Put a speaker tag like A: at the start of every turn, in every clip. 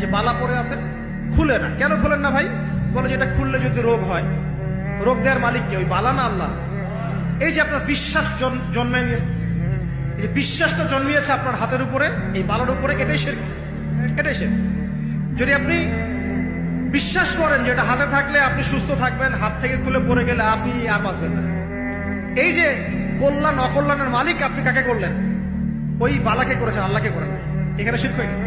A: যে বালা পরে আছে, খুলে না। কেন খুলেন না ভাই? বলে যে এটা খুললে যদি রোগ হয়। রোগ দেওয়ার মালিক কে? ওই বালা না আল্লাহ? এই যে আপনার বিশ্বাস জন্মে নিয়েছে এই যে বিশ্বাসটা জন্মিয়েছে আপনার হাতের উপরে, এই বালার উপরে, এটাই শের এটাই শের যদি আপনি বিশ্বাস করেন যে এটা হাতে থাকলে আপনি সুস্থ থাকবেন, হাত থেকে খুলে পড়ে গেলে আপনি আর বাঁচবেন না। এই যে কল্যাণ, অকল্যাণের মালিক আপনি কাকে করলেন? ওই বালাকে করেছেন, আল্লাহকে করেন। এখানে হয়ে গেছে।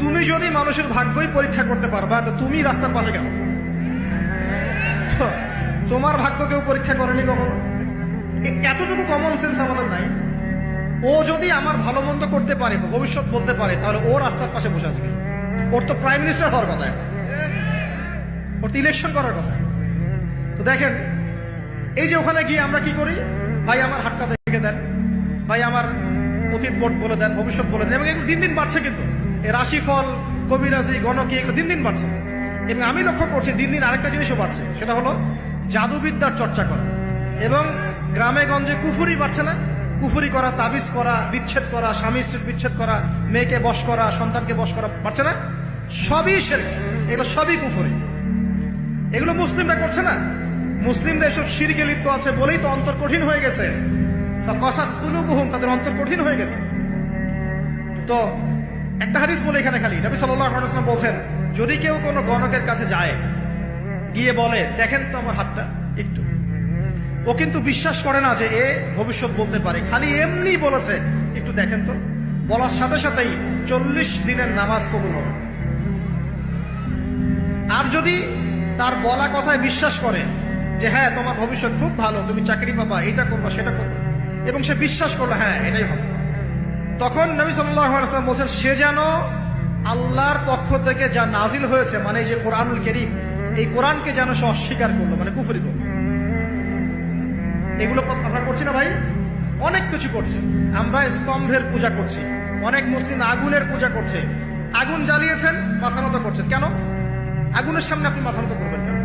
A: তুমি যদি মানুষের ভাগ্যই পরীক্ষা করতে পারবা, তো তুমি রাস্তার পাশে কেন? তোমার ভাগ্য কেউ পরীক্ষা করেনি কখনো? এতটুকু কমন সেন্স আমাদের নাই। ও যদি আমার ভালো মন্দ করতে পারে ভবিষ্যৎ বলতে পারে, তাহলে ও রাস্তার পাশে বসে কেন? ওর তো প্রাইম মিনিস্টার হওয়ার কথা ওর তো ইলেকশন করার কথা। তো দেখেন, এই যে ওখানে গিয়ে আমরা কি করি? ভাই, আমার হাতটা দেখে দেন। ভাই, আমার অতীত বোর্ড বলে দেন, ভবিষ্যৎ বলে দেন, এবং দিন দিন বাড়ছে কিন্তু। রাশিফল, কবিরাজি, গণকি এগুলো দিন দিন বাড়ছে। এবং আমি লক্ষ্য করছি দিন দিন আরেকটা জিনিসও বাড়ছে, সেটা হলো জাদুবিদ্যার চর্চা করা। এবং গ্রামে গঞ্জে কুফুরি বাড়ছে না। কুফুরি করা, তাবিজ করা, বিচ্ছেদ করা, স্বামী স্ত্রীর বিচ্ছেদ করা, মেয়েকে বশ করা, সন্তানকে বশ করা বাড়ছে না। সবই সেরে, এগুলো সবই কুফুরি। এগুলো মুসলিমরা করছে না। মুসলিমরা এসব শিরকে লিপ্ত আছে বলেই তো অন্তর কঠিন হয়ে গেছে। কসাত কুলুবুহুম, তাদের অন্তর কঠিন হয়ে গেছে। তো একটা হাদিস বলে এখানে খালি। নবী ওয়াসাল্লাম বলছেন, যদি কেউ কোনো গণকের কাছে যায়, গিয়ে বলে, দেখেন তো আমার হাতটা একটু। ও কিন্তু বিশ্বাস করে না যে এ ভবিষ্যৎ বলতে পারে। খালি এমনি বলেছে, একটু দেখেন তো। বলার সাথে সাথেই চল্লিশ দিনের নামাজ কবুল হবে। আর যদি তার বলা কথায় বিশ্বাস করে যে হ্যাঁ তোমার ভবিষ্যৎ খুব ভালো, তুমি চাকরি পাবা, এটা করবা, সেটা করবা, এবং সে বিশ্বাস করল হ্যাঁ এটাই হবে। তখন নবী সাল্লাম বলছেন, সে যেন আল্লাহর পক্ষ থেকে যা নাজিল হয়েছে মানে যে কোরআনুল করিম, এই কোরআনকে যেন সে অস্বীকার করল মানে কুফরি করল। এগুলো আমরা করছি না ভাই? অনেক কিছু করছে। আমরা স্তম্ভের পূজা করছি, অনেক মুসলিম আগুনের পূজা করছে। আগুন জ্বালিয়েছেন, মাথা নত করছেন। কেন? আগুনের সামনে আপনি মাথা নত করবেন কেন?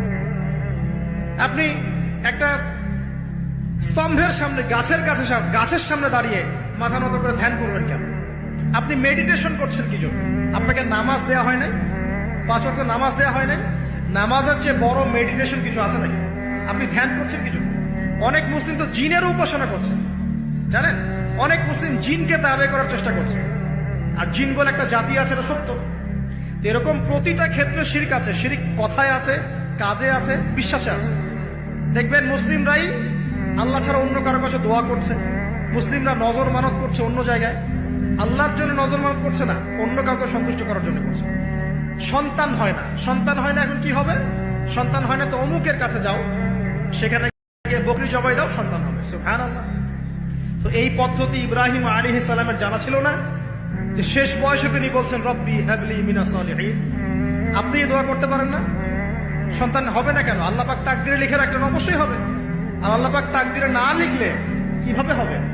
A: আপনি একটা স্তম্ভের সামনে, গাছের কাছে গাছের সামনে দাঁড়িয়ে মাথা নত করে ধ্যান করবেন কেন? আপনি মেডিটেশন করছেন কি জন্য? আপনাকে নামাজ দেওয়া হয় নাই? পাঁচ ওয়াক্ত নামাজ দেওয়া হয় নাই? নামাজের চেয়ে বড় মেডিটেশন কিছু আছে নাকি? আপনি ধ্যান করছেন কি জন্য? অনেক মুসলিম তো জিনেরও উপাসনা করছে। জানেন? অনেক মুসলিম জিনকে তাবে করার চেষ্টা করছে। আর জিন বলে একটা জাতি আছে, এটা সত্য। এরকম প্রতিটা ক্ষেত্রে শিরিক আছে। শিরিক কথায় আছে, কাজে আছে, বিশ্বাসে আছে। দেখবেন মুসলিমরাই আল্লাহ ছাড়া অন্য কারও কাছে দোয়া করছে। মুসলিমরা নজর মানত করছে অন্য জায়গায়। আল্লাহর জন্য নজর মানত করছে না, অন্য কাউকে সন্তুষ্ট করার জন্য করছে। সন্তান হয় না। সন্তান হয় না এখন কি হবে? সন্তান হয় না তো অমুকের কাছে যাও, সেখানে গিয়ে বকরি জবাই দাও, সন্তান হবে। সুবহানাল্লাহ। তো এই পদ্ধতি ইব্রাহিম আলী সালামের জানা ছিল না। যে শেষ বয়সে তিনি বলছেন, রব্বি হ্যাবলি মিনা সলিহিন। আপনি দোয়া করতে পারেন না? সন্তান হবে না কেন? আল্লাহ পাক তাকদিরে লিখে রাখলেন, অবশ্যই হবে। আর আল্লাহ পাক তাকদিরে না লিখলে কীভাবে হবে?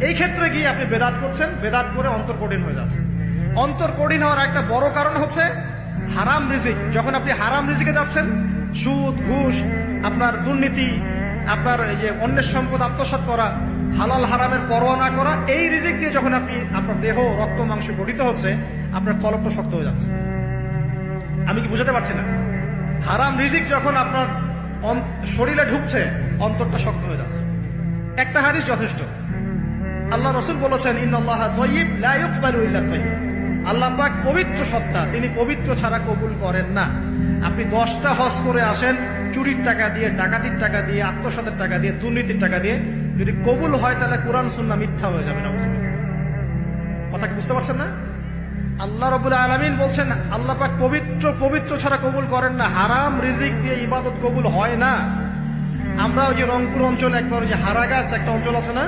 A: এই ক্ষেত্রে গিয়ে আপনি বেদাত করছেন, বেদাত করে অন্তর কঠিন হয়ে যাচ্ছে অন্তর কঠিন হওয়ার একটা বড় কারণ হচ্ছে হারাম রিজিক। যখন আপনি হারাম রিজিকে যাচ্ছেন, সুদ, ঘুষ, আপনার দুর্নীতি, আপনার এই যে অন্যের সম্পদ আত্মসাৎ করা, হালাল হারামের পরোয়া না করা, এই রিজিক দিয়ে যখন আপনি, আপনার দেহ, রক্ত, মাংস গঠিত হচ্ছে, আপনার কলকটা শক্ত হয়ে যাচ্ছে। আমি কি বুঝাতে পারছি না? হারাম রিজিক যখন আপনার শরীরে ঢুকছে, অন্তরটা শক্ত হয়ে যাচ্ছে। একটা হারিস যথেষ্ট। আল্লাহ রসুল বলেছেন, ইন্নাল্লাহ তয়িব লা ইউকবালু ইল্লা তয়িব আল্লাহ পাক পবিত্র সত্তা, তিনি পবিত্র ছাড়া কবুল করেন না। আপনি দশটা হজ করে আসেন, চুরির টাকা দিয়ে, ডাকাতির টাকা দিয়ে, আত্মসাতের টাকা দিয়ে, দুর্নীতির টাকা দিয়ে, যদি কবুল হয় তাহলে কোরআন সুন্না মিথ্যা হয়ে যাবে না কথা বুঝতে পারছেন না? আল্লাহ রবুল আলমিন বলছেন, আল্লাহ পাক পবিত্র পবিত্র ছাড়া কবুল করেন না। হারাম রিজিক দিয়ে ইবাদত কবুল হয় না। আমরা ওই যে রংপুর অঞ্চলে একবার ওই যে হারাগাছ, একটা অঞ্চল আছে না?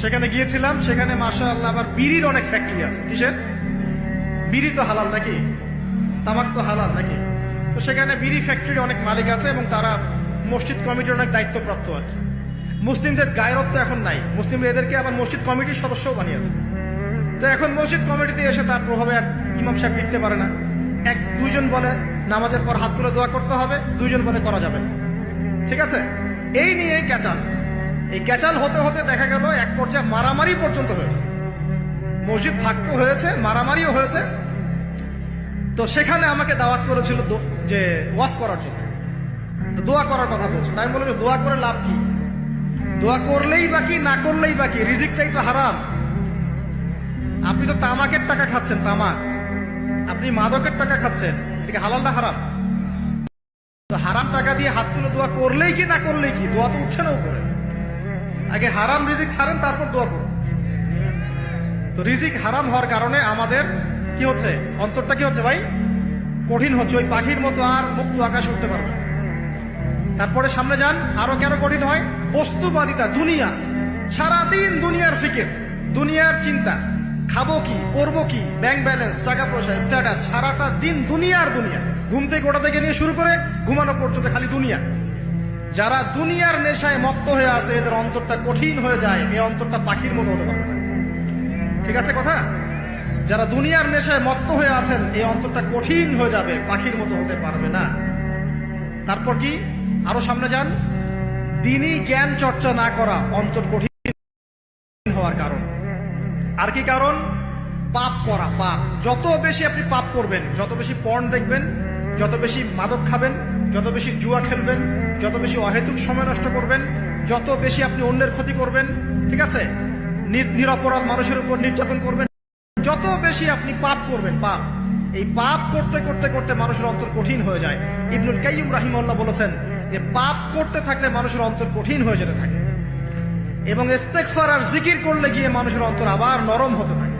A: সেখানে গিয়েছিলাম, সেখানে মাসা আল্লাহ আবার বিড়ির অনেক ফ্যাক্টরি আছে। কিসের? বিড়ি তো হালাল নাকি? তামাক তো হালাল নাকি? তো সেখানে বিড়ি ফ্যাক্টরির অনেক মালিক আছে এবং তারা মসজিদ কমিটির অনেক দায়িত্বপ্রাপ্ত আর কি। মুসলিমদের গায়রত্ব এখন নাই। মুসলিমরা এদেরকে আবার মসজিদ কমিটির সদস্যও বানিয়েছে। তো এখন মসজিদ কমিটিতে এসে তার প্রভাবে আর ইমাম সাহেব লিখতে পারে না। এক দুজন বলে নামাজের পর হাত তুলে দোয়া করতে হবে দুজন বলে করা যাবে না। ঠিক আছে? এই নিয়ে ক্যাচাল। এই ক্যাচাল হতে হতে দেখা গেল এক পর্যায়ে মারামারি পর্যন্ত হয়েছে। মসজিদ ভাগ্য হয়েছে, মারামারিও হয়েছে। তো সেখানে আমাকে দাওয়াত করেছিল যে ওয়াশ করার জন্য। দোয়া করার কথা বলছে। তাই যে দোয়া করে লাভ কি? দোয়া করলেই বাকি না করলেই বাকি রিজিকটাই তো হারাম। আপনি তো তামাকের টাকা খাচ্ছেন, তামাক। আপনি মাদকের টাকা খাচ্ছেন, এটা কি হালাল না হারাম? তো হারাম টাকা দিয়ে হাত তুলে দোয়া করলেই কি, না করলেই কি? দোয়া তো উঠছে না উপরে। আগে হারাম রিজিক ছাড়েন, তারপর দোয়া করুন। তো রিজিক হারাম হওয়ার কারণে আমাদের কি হচ্ছে? অন্তরটা কি হচ্ছে ভাই? কঠিন হচ্ছে, ওই পাখির মতো আর মুক্ত আকাশ উঠতে পারবে। তারপরে সামনে যান, আরও কেন কঠিন হয়? বস্তুবাদিতা, দুনিয়া। সারাদিন দুনিয়ার ফিকির, দুনিয়ার চিন্তা। খাব কি, করব কি? ব্যাংক ব্যালেন্স, টাকা পয়সা, স্ট্যাটাস, সারাটা দিন দুনিয়ার দুনিয়া। ঘুম থেকে ওটা থেকে নিয়ে শুরু করে ঘুমানো পর্যন্ত খালি দুনিয়া। যারা দুনিয়ার নেশায় মত্ত হয়ে আছে, এদের অন্তরটা কঠিন হয়ে যায়, এই অন্তরটা পাখির মতো হতে পারবে ঠিক আছে কথা? যারা দুনিয়ার নেশায় মত্ত হয়ে আছেন, এই অন্তরটা কঠিন হয়ে যাবে, পাখির মতো হতে পারবে না। তারপর কি? আরও সামনে যান। দিনই জ্ঞান চর্চা না করা অন্তর কঠিন হওয়ার কারণ। আর কি কারণ? পাপ করা, পাপ। যত বেশি আপনি পাপ করবেন, যত বেশি পণ দেখবেন, যত বেশি মাদক খাবেন যত বেশি জুয়া খেলবেন, যত বেশি অহেতুক সময় নষ্ট করবেন, যত বেশি আপনি অন্যের ক্ষতি করবেন, ঠিক আছে? নির- নিরপরাধ মানুষের উপর নির্যাতন করবেন, যত বেশি আপনি পাপ করবেন, পাপ। এই পাপ করতে করতে করতে মানুষের অন্তর কঠিন হয়ে যায়। ইবনুল কাইয়ুম রাহিমাল্লাহ বলেছেন যে, পাপ করতে থাকলে মানুষের অন্তর কঠিন হয়ে যেতে থাকে। এবং ইস্তেকফার আর জিকির করলে গিয়ে মানুষের অন্তর আবার নরম হতে থাকে।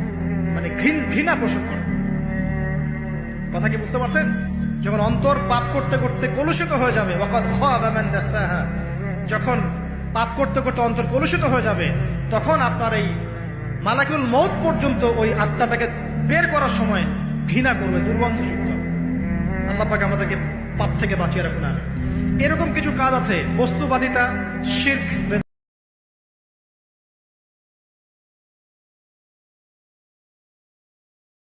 A: মানে ঘৃণ- পোষণ করে। কথা কি বুঝতে পারছেন? যখন অন্তর পাপ করতে করতে কলুষিত হয়ে যাবে। যখন পাপ করতে করতে অন্তর কলুষিত হয়ে যাবে, তখন আপনার এই মালাকুল মৌত পর্যন্ত ওই আত্মাটাকে বের করার সময় ঘৃণা করবে দুর্গন্ধযুক্ত আল্লাহ পাক আমাদেরকে পাপ থেকে বাঁচিয়ে রাখুন এরকম কিছু কাজ আছে, বস্তুবাদিতা, শির্ক